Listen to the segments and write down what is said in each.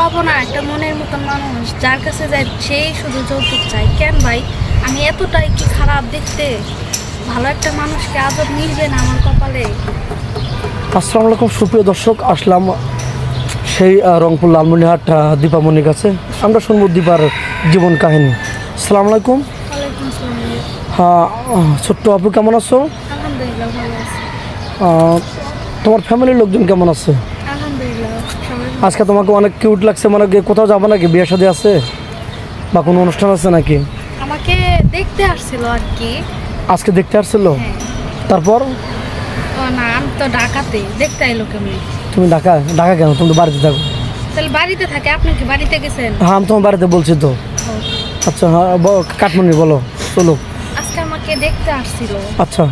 পাবো না একটা মনের মতন মানুষ যার কাছে যায় সেই শুধু যৌতুক চাই। কেন ভাই? আমি এতটাই কি খারাপ দেখতে? ভালো একটা মানুষকে আদর মিলবে না আমার কপালে? আসসালামু আলাইকুম সুপ্রিয় দর্শক আসলাম সেই রংপুর লালমনিহাট দীপামণির কাছে। আমরা শুনব দীপার জীবন কাহিনী। আসসালামু আলাইকুম। হ্যাঁ ছোট্ট আপু কেমন আছো? তোমার ফ্যামিলির লোকজন কেমন আছে? আজকে তোমাকে অনেক কিউট লাগছে মানে কোথাও যাব নাকি? বিয়ে শাদী আছে? বা কোনো অনুষ্ঠান আছে নাকি? আমাকে দেখতে আসছিল আর কি। আজকে দেখতে আসছিল? হ্যাঁ। তারপর? না আমি তো ঢাকাতে দেখতে আইলো কেমনি? তুমি ঢাকা? ঢাকা কেন? তুমি তো বাড়িতে থাকো। তাহলে বাড়িতে থাকে আপনি কি বাড়িতে গেছেন? হ্যাঁ আমি তোমার বাড়িতে বলছি তো। আচ্ছা হ্যাঁ কাঠমান্ডি বলো চলো। আজকে আমাকে দেখতে আসছিল। আচ্ছা।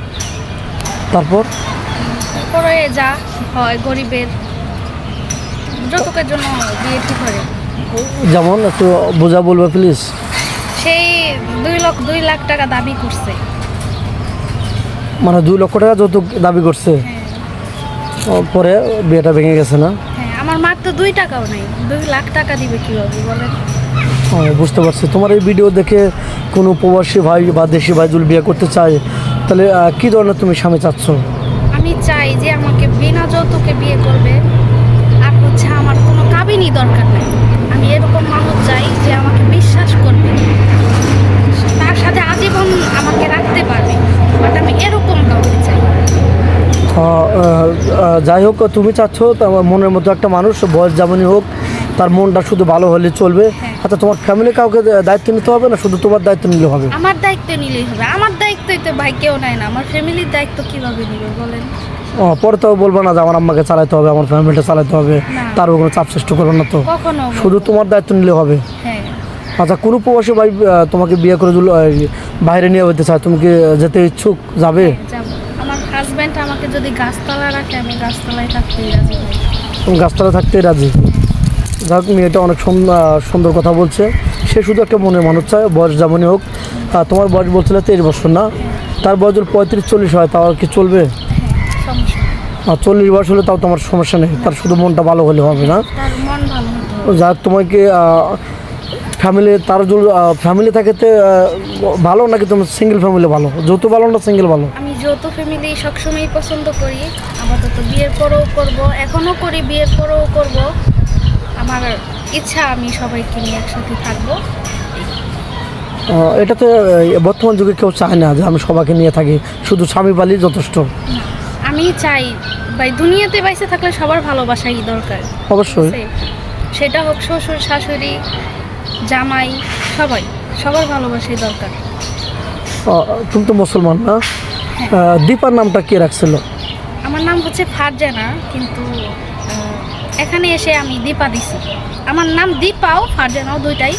তারপর? তারপরে যা হয় গরিবের। যতকের জন্য বিয়ে ঠিক করে যেমন একটু বোঝা বলবে প্লিজ সেই দুই লক্ষ দুই লাখ টাকা দাবি করছে। মানে দুই লক্ষ টাকা যৌতুক দাবি করছে? হ্যাঁ। পরে বিয়েটা ভেঙে গেছে না? হ্যাঁ আমার মার তো দুই টাকাও নেই। দুই লাখ টাকা দিবে কীভাবে বলেন? বুঝতে পারছি। তোমার এই ভিডিও দেখে কোনো প্রবাসী ভাই বা দেশি ভাই যদি বিয়ে করতে চায় তাহলে কী ধরনের তুমি স্বামী চাচ্ছ? আমি চাই যে আমাকে বিনা যৌতুকে বিয়ে করবে। আর হচ্ছে আমার কোনো কাবিনই দরকার নেই। আমি এরকম মানুষ চাই যে আমাকে বিশ্বাস করবে। তার সাথে আজীবন আমাকে রাখতে পারবে। বাট আমি এরকম কাউকে চাই যাই হোক তুমি চাচ্ছ তোমার মনের মতো একটা মানুষ বয়স যেমনই হোক তার মনটা শুধু ভালো হলে চলবে। হ্যাঁ। আচ্ছা তোমার ফ্যামিলি কাউকে দায়িত্ব নিতে হবে না শুধু তোমার দায়িত্ব নিলে হবে? আমার দায়িত্ব নিলেই হবে। আমার দায়িত্বই তো ভাই কেউ নেয় না। আমার ফ্যামিলির দায়িত্ব কীভাবে নিবে বলেন? পরে তো বলব না যে আমার আম্মাকে চালাতে হবে আমার ফ্যামিলিটা চালাতে হবে। তার কোনো চাপ সৃষ্টি করবে না তো। শুধু তোমার দায়িত্ব নিলে হবে। হ্যাঁ। আচ্ছা কোনো প্রবাসী ভাই তোমাকে বিয়ে করে দিল বাইরে নিয়ে যেতে চায় তুমি কি যেতে ইচ্ছুক? যাবে? যাব। আমার হাজব্যান্ড আমাকে যদি গাছতলা রাখে আমি গাছতলায় থাকতেই রাজি। ভাই তুমি গাছতলা থাকতেই রাজি? যাক মেয়েটা অনেক সুন্দর কথা বলছে। সে শুধু একটা মনে মানুষ চায় বয়স যেমনই হোক। তোমার বয়স বলছিল তেইশ বছর না? তার বয়স যদি পঁয়ত্রিশ চল্লিশ হয় তাও কি চলবে হ্যাঁ সমস্যা নেই। আর চল্লিশ বয়স হলে তাও তোমার সমস্যা নেই তার শুধু মনটা ভালো হলে হবে না। যাক তোমাকে ফ্যামিলি তার ফ্যামিলি থাকেতে ভালো নাকি তোমার সিঙ্গেল ফ্যামিলি ভালো? যৌথ ভালো না সিঙ্গেল ভালো? আমি যৌথ ফ্যামিলি সবসময়ই পছন্দ করি আপাতত বিয়ের পরেও করব এখনও করি বিয়ের পরেও করব। আমার ইচ্ছা আমি সবাইকে নিয়ে একসাথে থাকব। এটাতে আহ, বর্তমান যুগে কেউ চায় না যে আমি সবাইকে নিয়ে থাকি শুধু স্বামী পালি যথেষ্ট। আমি চাই ভাই দুনিয়াতে বাইসে থাকলে সবার ভালোবাসাই দরকার। অবশ্যই। সেটা হোক শ্বশুর শাশুড়ি জামাই সবাই সবার ভালোবাসাই দরকার। তুমি তো মুসলমান না? দীপার নামটা কে রাখছিল? আমার নাম হচ্ছে ফারজানা কিন্তু এখানে এসে আমি দীপা দিছি। আমার নাম দীপাও ফারজানাও দুইটাই।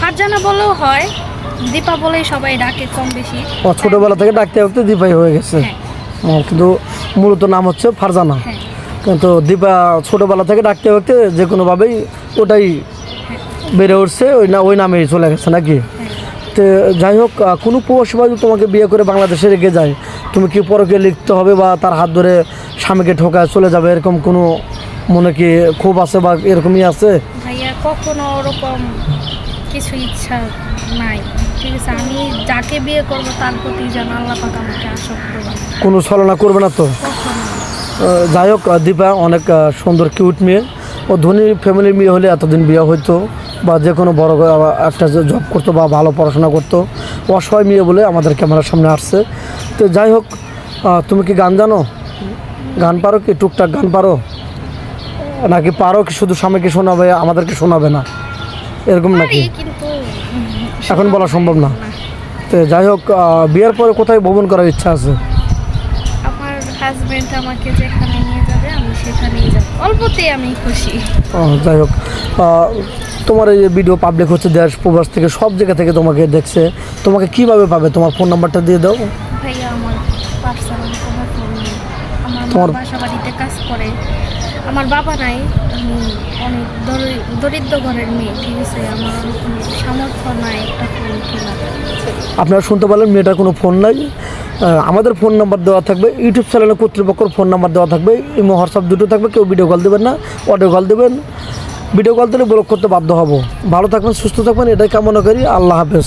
ফারজানা বলেও হয় দীপা বলেই সবাই ডাকে কম বেশি। ছোটোবেলা থেকে ডাকতে ডাকতে দীপাই হয়ে গেছে। হ্যাঁ। কিন্তু মূলত নাম হচ্ছে ফারজানা। হ্যাঁ। কিন্তু দীপা ছোটোবেলা থেকে ডাকতে ডাকতে যে কোনোভাবেই ওটাই বেড়ে উঠছে ওই না ওই নামেই চলে গেছে নাকি? হ্যাঁ। তো যাই হোক কোনো প্রবাসী যদি তোমাকে বিয়ে করে বাংলাদেশে রেখে যায় তুমি কি পরকে লিখতে হবে বা তার হাত ধরে স্বামীকে ঠোকায় চলে যাবে এরকম কোনো মনে কি ক্ষোভ আছে বা এরকমই আছে? ভাইয়া কখনো ওরকম কিছু ইচ্ছা নাই। ঠিক আছে আমি যাকে বিয়ে করব তার প্রতি যেন আল্লাহ পাক আমাকে আসক্ত। কোনো ছলনা করবে না তো? যাই হোক দীপা অনেক সুন্দর কিউট মেয়ে। ও ধনী ফ্যামিলির মেয়ে হলে এতদিন বিয়ে হইতো বা যে কোনো বড় একটা জব করতো বা ভালো পড়াশোনা করতো অসহায় মেয়ে বলে আমাদের ক্যামেরার সামনে আসছে। তো যাই হোক তুমি কি গান জানো? গান পারো কি? টুকটাক গান পারো? নাকি পারো কি? শুধু স্বামীকে শোনাবে আমাদেরকে শোনাবে না? এরকম নাকি? এখন বলা সম্ভব না। তো যাই হোক বিয়ের পরে কোথায় ভ্রমণ করার ইচ্ছা আছে? আমার হাজবেন্ড আমাকে যেখানে নিয়ে যাবে আমি সেখানেই যাব। অল্পতেই আমি খুশি। ও, যাই হোক তোমার এই ভিডিও পাবলিক হচ্ছে দেশ প্রবাস থেকে সব জায়গা থেকে তোমাকে দেখছে। তোমাকে কীভাবে পাবে? তোমার ফোন নাম্বারটা দিয়ে দাও। তোমার- বাসা বাড়িতে কাজ করে। আমার বাবা নাই, আমি অনেক দরিদ্র ঘরের মেয়ে, ঠিক আছে? আমার সামর্থ্য নাই একটা ফোন কেনার। আপনারা শুনতে পারলেন, মেয়েটার কোনো ফোন নাই। আমাদের ফোন নাম্বার দেওয়া থাকবে, ইউটিউব চ্যানেলের কর্তৃপক্ষের ফোন নাম্বার দেওয়া থাকবে, ইমো, হোয়াটসঅ্যাপ দুটো থাকবে, কেউ ভিডিও কল দেবেন না অডিও কল দেবেন। ভিডিও কল দিলে ব্লক করতে বাধ্য হব। ভালো থাকবেন, সুস্থ থাকবেন, এটাই কামনা করি। আল্লাহ হাফেজ।